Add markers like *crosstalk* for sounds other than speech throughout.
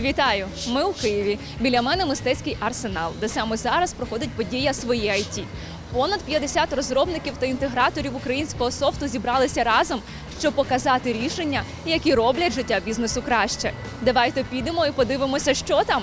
Вітаю! Ми у Києві. Біля мене мистецький арсенал, де саме зараз проходить подія «Своє IT». Понад 50 розробників та інтеграторів українського софту зібралися разом, щоб показати рішення, які роблять життя бізнесу краще. Давайте підемо і подивимося, що там.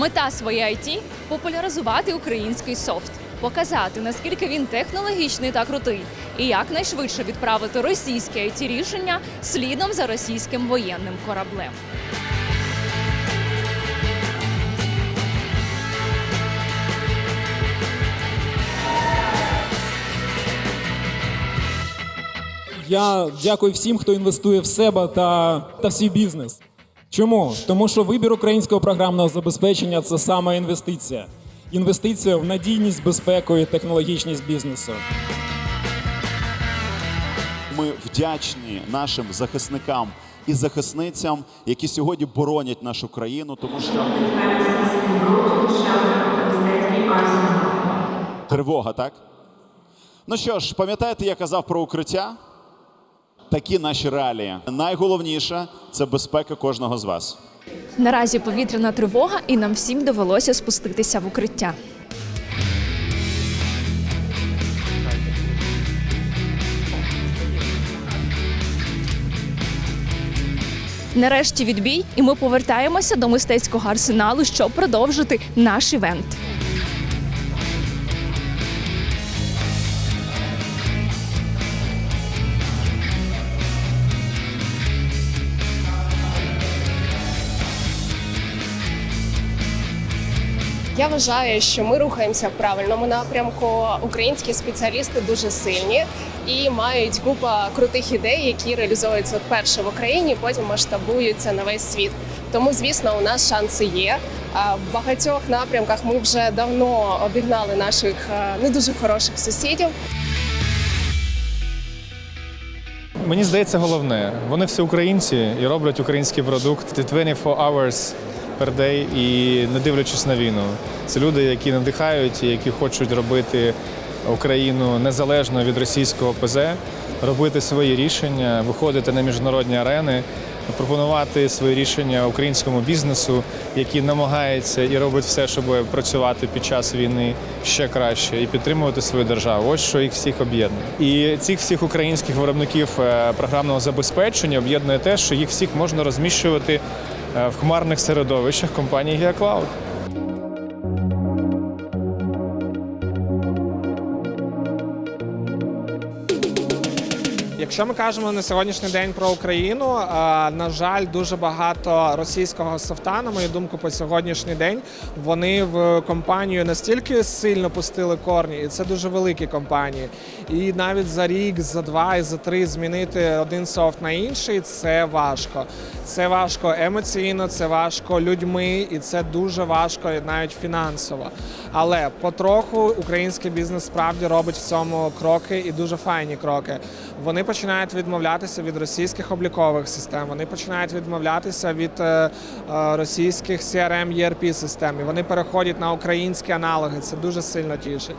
Мета своє IT – популяризувати український софт, показати наскільки він технологічний та крутий, і якнайшвидше відправити російське it рішення слідом за російським воєнним кораблем. Я дякую всім, хто інвестує в себе та, та в свій бізнес. Чому? Тому що вибір українського програмного забезпечення це саме інвестиція. Інвестиція в надійність, безпеку і технологічність бізнесу. Ми вдячні нашим захисникам і захисницям, які сьогодні боронять нашу країну, тому що тривога, так? Ну що ж, пам'ятаєте, я казав про укриття? Такі наші реалії. Найголовніше це безпека кожного з вас. Наразі повітряна тривога, і нам всім довелося спуститися в укриття. Нарешті відбій, і ми повертаємося до мистецького арсеналу, щоб продовжити наш івент. Я вважаю, що ми рухаємося в правильному напрямку. Українські спеціалісти дуже сильні і мають купа крутих ідей, які реалізовуються вперше в Україні, потім масштабуються на весь світ. Тому, звісно, у нас шанси є. В багатьох напрямках ми вже давно обігнали наших е, не дуже хороших сусідів. Мені здається, головне, вони всі українці і роблять український продукт 24 hours per day і не дивлячись на війну. Це люди, які надихають, і які хочуть робити Україну незалежно від російського ПЗ, робити свої рішення, виходити на міжнародні арени, пропонувати свої рішення українському бізнесу, який намагається і робить все, щоб працювати під час війни ще краще і підтримувати свою державу. Ось що їх всіх об'єднує. І цих всіх українських виробників е, програмного забезпечення об'єднує те, що їх всіх можна розміщувати в хмарних середовищах компанії GeoCloud. Якщо ми кажемо на сьогоднішній день про Україну, на жаль, дуже багато російського софта, на мою думку, по сьогоднішній день вони в компанію настільки сильно пустили корні, і це дуже великі компанії. І навіть за рік, за два і за три змінити один софт на інший це важко. Це важко емоційно, це важко людьми, і це дуже важко навіть фінансово. Але потроху український бізнес справді робить в цьому кроки і дуже файні кроки. Вони починають відмовлятися від російських облікових систем. Вони починають відмовлятися від е, е, російських CRM, ERP систем. І вони переходять на українські аналоги. Це дуже сильно тішить.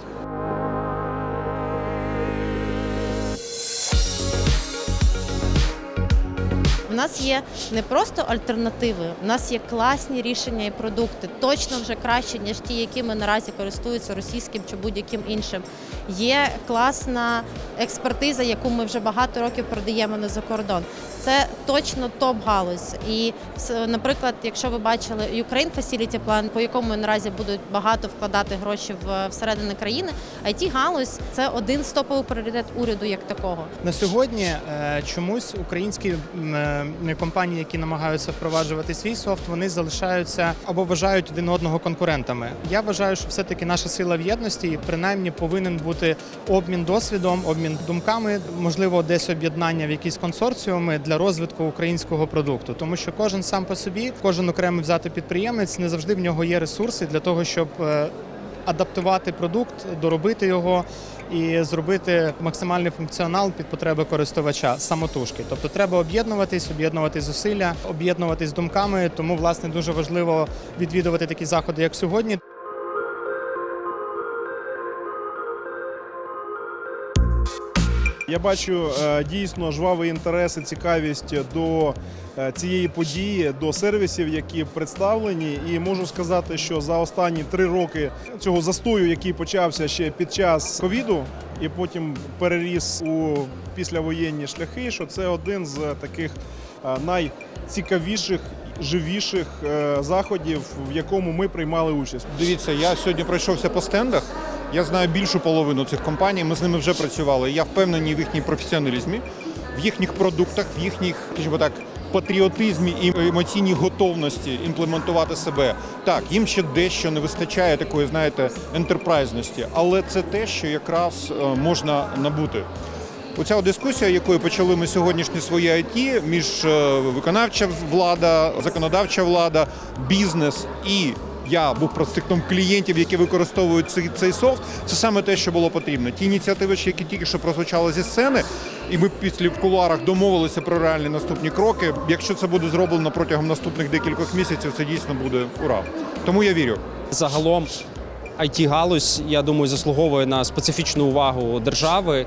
Нас є не просто альтернативи, у нас є класні рішення і продукти, точно вже краще, ніж ті, якими наразі користуються російським чи будь-яким іншим. Є класна експертиза, яку ми вже багато років продаємо на закордон. Це точно топ-галузь. І, наприклад, якщо ви бачили Ukraine Facility Plan, по якому наразі будуть багато вкладати гроші в всередини країни, it галузь це один з топових пріоритет уряду як такого. На сьогодні е, чомусь українські е, компанії, які намагаються впроваджувати свій софт, вони залишаються або вважають один одного конкурентами. Я вважаю, що все-таки наша сила в єдності, і принаймні повинен бути обмін досвідом, обмін думками, можливо, десь об'єднання в якісь консорціуми для розвитку українського продукту, тому що кожен сам по собі, кожен окремий взятий підприємець, не завжди в нього є ресурси для того, щоб е, адаптувати продукт, доробити його і зробити максимальний функціонал під потреби користувача самотужки. Тобто треба об'єднуватись, об'єднувати зусилля, об'єднуватись думками. Тому власне дуже важливо відвідувати такі заходи, як сьогодні. Я бачу е, дійсно жвавий інтерес і цікавість до е, цієї події, до сервісів, які представлені. І можу сказати, що за останні три роки цього застою, який почався ще під час ковіду, і потім переріс у післявоєнні шляхи, що це один з таких е, найцікавіших. Живіших заходів, в якому ми приймали участь. Дивіться, я сьогодні пройшовся по стендах. Я знаю більшу половину цих компаній. Ми з ними вже працювали. Я впевнений в їхній професіоналізмі, в їхніх продуктах, в їхніх, скажімо так, патріотизмі і емоційній готовності імплементувати себе. Так, їм ще дещо не вистачає такої, знаєте, ентерпрайзності, але це те, що якраз е, можна набути. Оця дискусія, якою почали ми сьогоднішнє своє IT, між е, виконавча влада, законодавча влада, бізнес і я був представником клієнтів, які використовують цей, цей софт. Це саме те, що було потрібно. Ті ініціативи, які тільки що прозвучали зі сцени, і ми після в кулуарах домовилися про реальні наступні кроки. Якщо це буде зроблено протягом наступних декількох місяців, це дійсно буде ура. Тому я вірю. Загалом it галузь я думаю, заслуговує на специфічну увагу держави.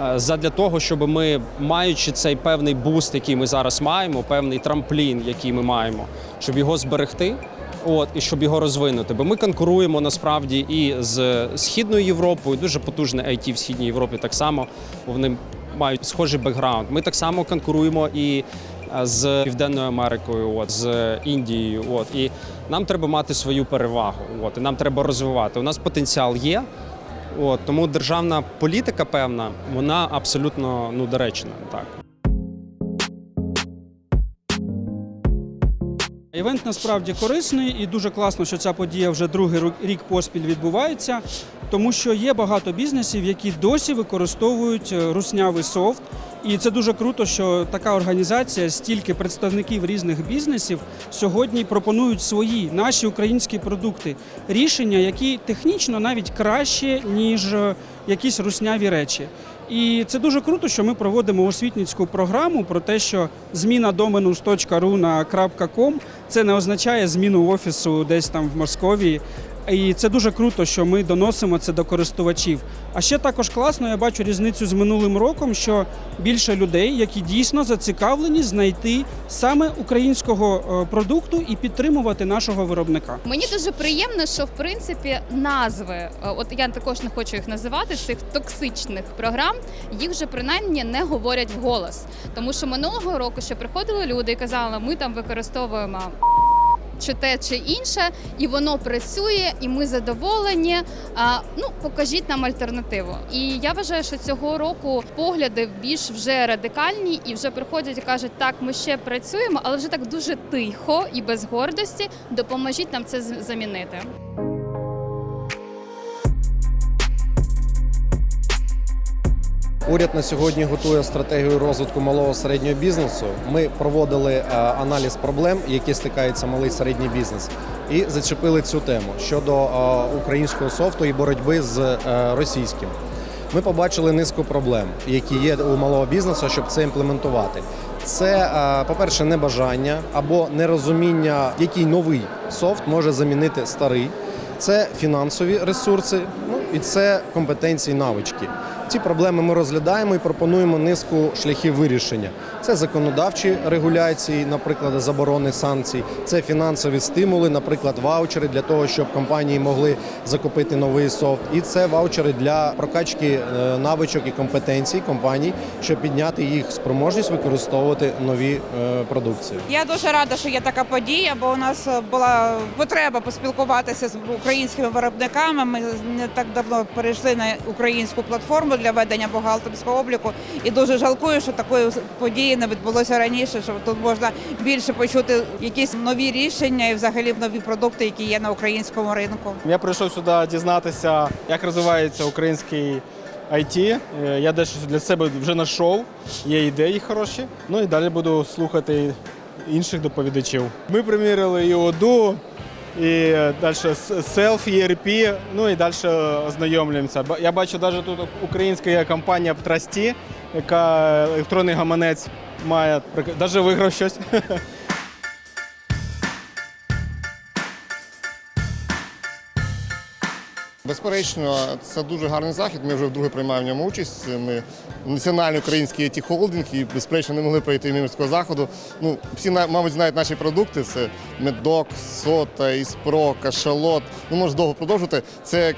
е, Задля того, щоб ми, маючи цей певний буст, який ми зараз маємо, певний трамплін, який ми маємо, щоб його зберегти, от і щоб його розвинути. Бо ми конкуруємо насправді і з східною Європою, дуже потужне IT в східній Європі так само. Вони мають схожий бекграунд. Ми так само конкуруємо і з Південною Америкою, от, з Індією. От, і нам треба мати свою перевагу. От, і нам треба розвивати. У нас потенціал є. От, тому державна політика певна, вона абсолютно ну, доречна. Так. Івент насправді корисний і дуже класно, що ця подія вже другий рік поспіль відбувається, тому що є багато бізнесів, які досі використовують е, руснявий софт. І це дуже круто, що така організація, стільки представників різних бізнесів сьогодні пропонують свої наші українські продукти, рішення, які технічно навіть краще, ніж е, якісь русняві речі. І це дуже круто, що ми проводимо освітницьку програму про те, що зміна домену з на .com – це не означає зміну офісу десь там в Московії. І це дуже круто, що ми доносимо це до користувачів. А ще також класно, я бачу різницю з минулим роком, що більше людей, які дійсно зацікавлені знайти саме українського е, продукту і підтримувати нашого виробника. Мені дуже приємно, що в принципі назви, е, от я також не хочу їх називати, цих токсичних програм, їх вже принаймні не говорять вголос. Тому що минулого року ще приходили люди і казали, ми там використовуємо. Чи те, чи інше, і воно працює, і ми задоволені. А, ну покажіть нам альтернативу. І я вважаю, що цього року погляди більш вже радикальні, і вже приходять і кажуть, так, ми ще працюємо, але вже так дуже тихо і без гордості. Допоможіть нам це замінити. Уряд на сьогодні готує стратегію розвитку малого середнього бізнесу. Ми проводили е, аналіз проблем, які стикається малий середній бізнес, і зачепили цю тему щодо е, українського софту і боротьби з е, російським. Ми побачили низку проблем, які є у малого бізнесу, щоб це імплементувати. Це, по-перше, небажання або нерозуміння, який новий софт може замінити старий. Це фінансові ресурси, ну і це компетенції, навички. Ці проблеми ми розглядаємо і пропонуємо низку шляхів вирішення. Це законодавчі регуляції, наприклад, заборони санкцій, це фінансові стимули, наприклад, ваучери для того, щоб компанії могли закупити новий софт. І це ваучери для прокачки е, навичок і компетенцій компаній, щоб підняти їх спроможність використовувати нові е, продукції. Я дуже рада, що є така подія, бо у нас е, була потреба поспілкуватися з українськими виробниками. Ми не так давно перейшли на українську платформу для ведення бухгалтерського обліку. І дуже жалкую, що такої події не відбулося раніше, щоб тут можна більше почути якісь нові рішення і взагалі нові продукти, які є на українському ринку. Я прийшов сюди дізнатися, як розвивається український IT. Е, Я дещо для себе вже знайшов, є ідеї хороші. Ну і далі буду слухати інших доповідачів. Ми приміряли і ОДУ, і далі селф, ERP, ну і далі ознайомлюємося. Я бачу навіть тут українська компанія Трасті, яка електронний гаманець має, навіть виграв щось. *laughs* Безперечно, це дуже гарний захід. Ми вже вдруге приймаємо в ньому участь. Ми національний український it холдинг і безперечно не могли пройти мимо цього заходу. Ну всі мабуть знають наші продукти. Це медок, сота, іспро, кашалот. Ну можна довго продовжувати. Це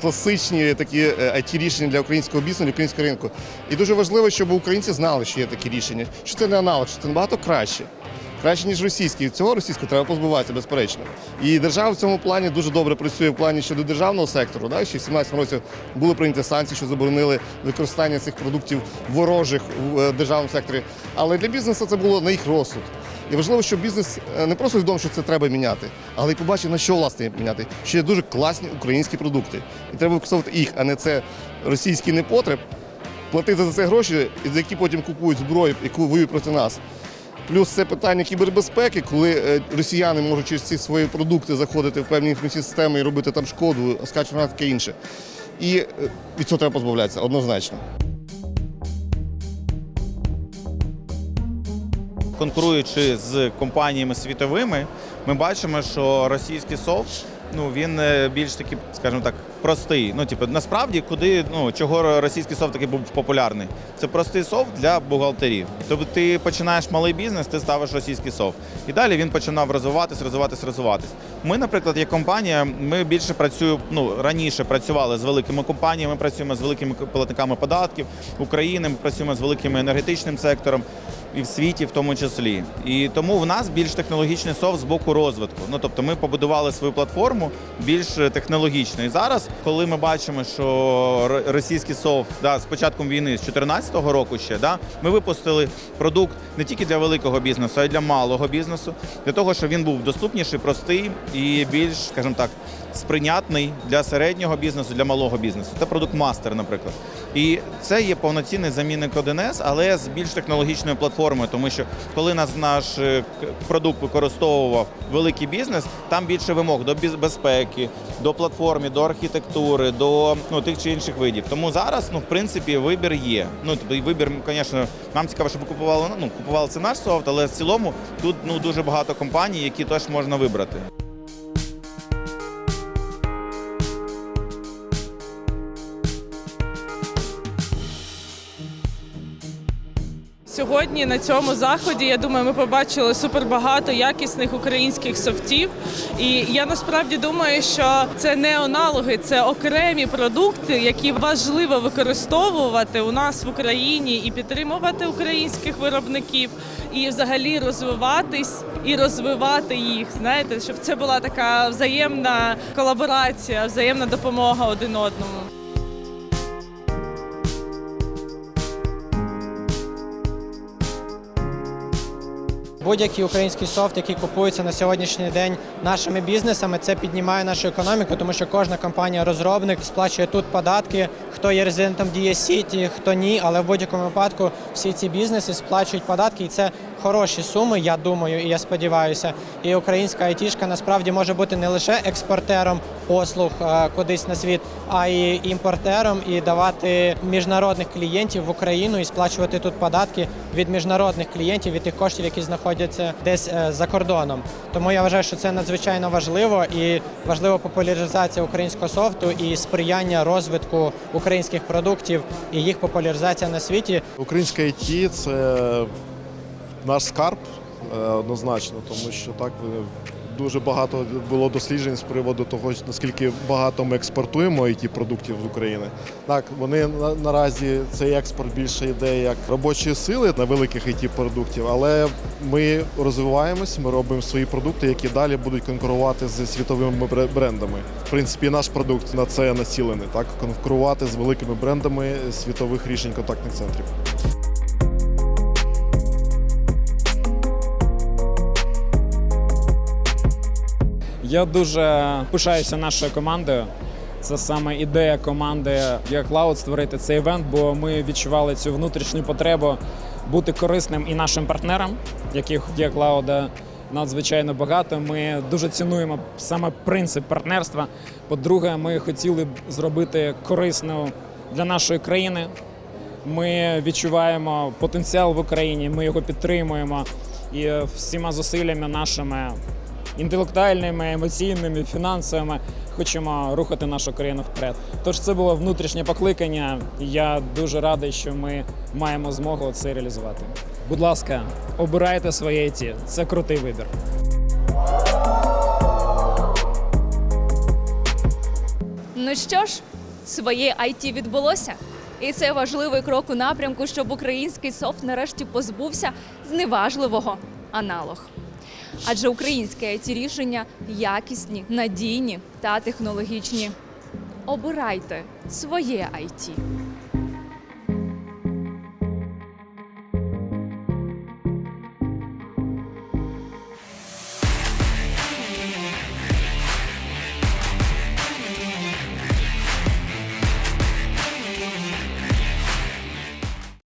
класичні такі it рішення для українського бізнесу, для українського ринку. І дуже важливо, щоб українці знали, що є такі рішення, що це не аналог, що це набагато краще. Краще, ніж російський. Цього російського треба позбуватися, безперечно. І держава в цьому плані дуже добре працює в плані щодо державного сектору. Да? Ще в 2017 році були прийняті санкції, що заборонили використання цих продуктів ворожих в е, державному секторі. Але для бізнесу це було на їх розсуд. І важливо, щоб бізнес е, не просто відомо, що це треба міняти, але й побачив, на що власне міняти. Що є дуже класні українські продукти. І треба використовувати їх, а не це російський непотреб, платити за це гроші, за які потім купують зброю, яку воюють проти нас. Плюс це питання кібербезпеки, коли е, росіяни можуть через ці свої продукти заходити в певні інформаційні системи і робити там шкоду, скачувати таке інше. І е, від цього треба позбавлятися однозначно. конкуруючи з компаніями світовими, ми бачимо, що російський софт ну він е, більш такий, скажімо так, простий. Ну, типу, насправді, куди ну чого російський софт такий був популярний? Це простий софт для бухгалтерів. Тобто ти починаєш малий бізнес, ти ставиш російський софт. І далі він починав розвиватись, розвиватись, розвиватись. Ми, наприклад, як компанія, ми більше працюємо, ну раніше працювали з великими компаніями, ми працюємо з великими платниками податків України, ми працюємо з великим енергетичним сектором і в світі, в тому числі. І тому в нас більш технологічний софт з боку розвитку. Ну тобто, ми побудували свою платформу більш технологічно. І зараз, коли ми бачимо, що російський софт да, з початком війни з 2014 року ще да, ми випустили продукт не тільки для великого бізнесу, а й для малого бізнесу, для того, щоб він був доступніший, простий і більш, скажімо так, сприйнятний для середнього бізнесу, для малого бізнесу. Це продукт мастер, наприклад. І це є повноцінний замінник 1С, але з більш технологічною платформою, тому що коли нас наш е, продукт використовував великий бізнес, там більше вимог до безпеки, до платформи, до архітектури, до ну, тих чи інших видів. Тому зараз, ну, в принципі, вибір є. Ну, тобто, вибір, звісно, нам цікаво, щоб купували, ну, купували це наш софт, але в цілому тут ну, дуже багато компаній, які теж можна вибрати. Сьогодні на цьому заході я думаю, ми побачили супербагато якісних українських софтів. І я насправді думаю, що це не аналоги, це окремі продукти, які важливо використовувати у нас в Україні і підтримувати українських виробників, і взагалі розвиватись і розвивати їх. Знаєте, щоб це була така взаємна колаборація, взаємна допомога один одному. Будь-який український софт, який купується на сьогоднішній день нашими бізнесами, це піднімає нашу економіку, тому що кожна компанія-розробник сплачує тут податки. Хто є резидентом Дія Сіті, хто ні, але в будь-якому випадку всі ці бізнеси сплачують податки, і це хороші суми, я думаю, і я сподіваюся. І українська айтішка насправді може бути не лише експортером послуг е, кудись на світ, а й імпортером і давати міжнародних клієнтів в Україну і сплачувати тут податки від міжнародних клієнтів від тих коштів, які знаходяться десь е, за кордоном. Тому я вважаю, що це надзвичайно важливо і важлива популяризація українського софту і сприяння розвитку українських продуктів і їх популяризація на світі. Українська IT – це наш скарб е, однозначно, тому що так е, дуже багато було досліджень з приводу того, наскільки багато ми експортуємо it продуктів з України. Так, вони на- наразі цей експорт більше йде як робочої сили на великих it продуктів, але ми розвиваємось, ми робимо свої продукти, які далі будуть конкурувати з світовими брендами. В принципі, наш продукт на це націлений, так конкурувати з великими брендами світових рішень контактних центрів. Я дуже пишаюся нашою командою. Це саме ідея команди як створити цей івент, бо ми відчували цю внутрішню потребу бути корисним і нашим партнерам, яких є Cloud надзвичайно багато. Ми дуже цінуємо саме принцип партнерства. По-друге, ми хотіли б зробити корисну для нашої країни. Ми відчуваємо потенціал в Україні, ми його підтримуємо і всіма зусиллями нашими інтелектуальними, емоційними, фінансовими хочемо рухати нашу країну вперед. Тож це було внутрішнє покликання. Я дуже радий, що ми маємо змогу це реалізувати. Будь ласка, обирайте своє IT. Це крутий вибір. Ну що ж, своє IT відбулося. І це важливий крок у напрямку, щоб український софт нарешті позбувся зневажливого аналог. Адже українське it рішення якісні, надійні та технологічні. Обирайте своє IT.